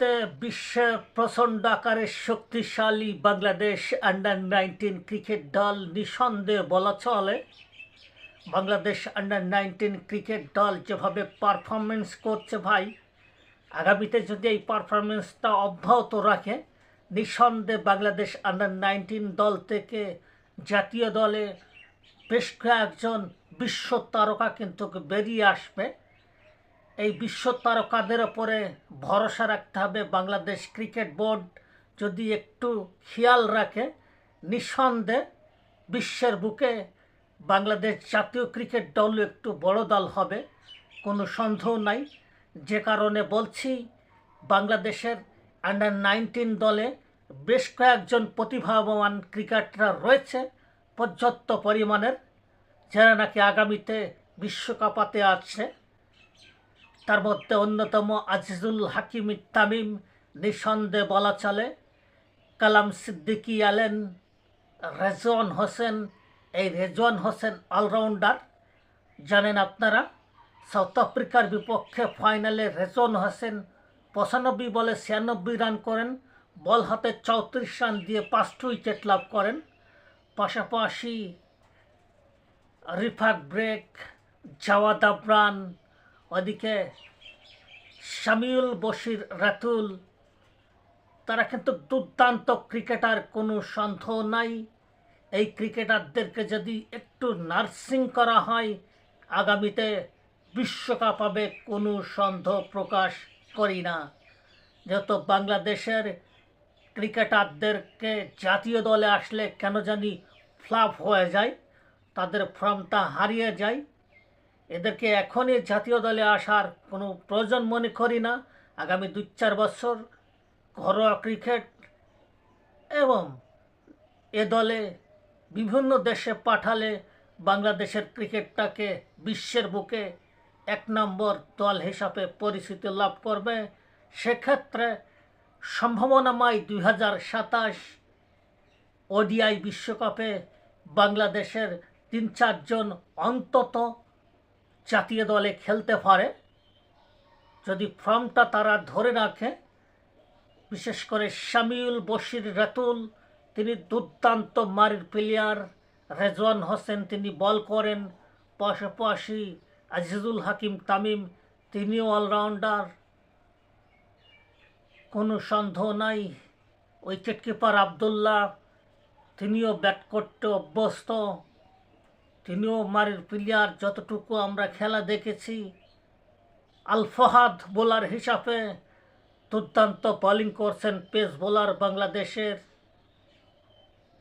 মুহূর্তে বিশ্বের প্রচণ্ড আকারের শক্তিশালী বাংলাদেশ আন্ডার নাইনটিন ক্রিকেট দল নিঃসন্দেহে বলা চলে। বাংলাদেশ আন্ডার নাইনটিন ক্রিকেট দল যেভাবে পারফরমেন্স করছে ভাই, আগামীতে যদি এই পারফরমেন্সটা অব্যাহত রাখে, নিঃসন্দেহে বাংলাদেশ আন্ডার নাইনটিন দল থেকে জাতীয় দলে বেশ কয়েকজন বিশ্ব তারকা কিন্তু বেরিয়ে আসবে। এই বিশ্ব তারকাদের ওপরে ভরসা রাখতে হবে বাংলাদেশ ক্রিকেট বোর্ড যদি একটু খেয়াল রাখে, নিঃসন্দেহে বিশ্বের বুকে বাংলাদেশ জাতীয় ক্রিকেট দল একটু বড় দল হবে, কোনো সন্দেহ নাই। যে কারণে বলছি, বাংলাদেশের আন্ডার নাইনটিন দলে বেশ কয়েকজন প্রতিভাবান ক্রিকেটার রয়েছে, পর্যাপ্ত পরিমাণের, যারা নাকি আগামীতে বিশ্বকাপাতে আছে। তার মধ্যে অন্যতম আজিজুল হাকিম তামিম নিঃসন্দেহে বলা চলে। কালাম সিদ্দিকি আলেন, রেজওয়ান হোসেন, এই রেজওয়ান হোসেন অলরাউন্ডার। জানেন আপনারা, সাউথ আফ্রিকার বিপক্ষে ফাইনালে রেজওয়ান হোসেন পঁচানব্বই বলে ছিয়ানব্বই রান করেন, বল হাতে চৌত্রিশ রান দিয়ে পাঁচটি উইকেট লাভ করেন। পাশাপাশি রিফাক ব্রেক, জাওয়াদ আবরান ওদিকে শামিউল বশির রাতুল, তারা কিন্তু দুর্দান্ত ক্রিকেটার, কোনো সন্দেহ নাই। এই ক্রিকেটারদেরকে যদি একটু নার্সিং করা হয়, আগামীতে বিশ্বকাপ হবে, কোনো সন্দেহ প্রকাশ করি না। যেহেতু বাংলাদেশের ক্রিকেটারদেরকে জাতীয় দলে আসলে কেন জানি ফ্লাপ হয়ে যায়, তাদের ফর্মটা হারিয়ে যায়। এদেরকে এখনই জাতীয় দলে আসার কোনো প্রয়োজন মনে করি না। আগামী দু চার বছর ঘরোয়া ক্রিকেট এবং এ দলে বিভিন্ন দেশে পাঠালে বাংলাদেশের ক্রিকেটটাকে বিশ্বের বুকে এক নম্বর দল হিসাবে পরিচিতি লাভ করবে। সেক্ষেত্রে সম্ভাবনাময় দুই হাজার সাতাশ ওডিআই বিশ্বকাপে বাংলাদেশের তিন চারজন অন্তত জাতীয় দলে খেলতে পারে। যদি ফর্মটা তারা ধরে রাখে, বিশেষ করে শামিউল বশির রাতুল, তিনি দুর্দান্ত মারির প্লেয়ার রেজওয়ান হোসেন তিনি বল করেন, পাশাপাশি আজিজুল হাকিম তামিম তিনিও অলরাউন্ডার কোনো সন্দেহ নাই উইকেট কিপার আবদুল্লাহ, তিনিও ব্যাট করতে অভ্যস্ত। তিনিও মারির প্লেয়ার, যতটুকু আমরা খেলা দেখেছি, আলফাহাদ বোলার হিসাবে দুর্দান্ত বোলিং করছেন পেস বোলার বাংলাদেশের।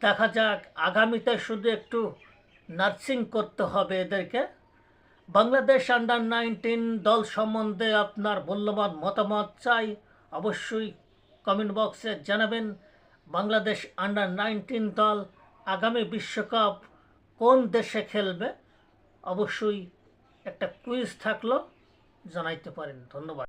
দেখা যাক, আগামীতে শুধু একটু নার্সিং করতে হবে এদেরকে। বাংলাদেশ আন্ডার নাইনটিন দল সম্বন্ধে আপনার মূল্যবান মতামত চাই, অবশ্যই কমেন্ট বক্সে জানাবেন। বাংলাদেশ আন্ডার নাইনটিন দল আগামী বিশ্বকাপ কোন দেশে খেলবে অবশ্যই একটা কুইজ থাকল জানাইতে পারেন। ধন্যবাদ।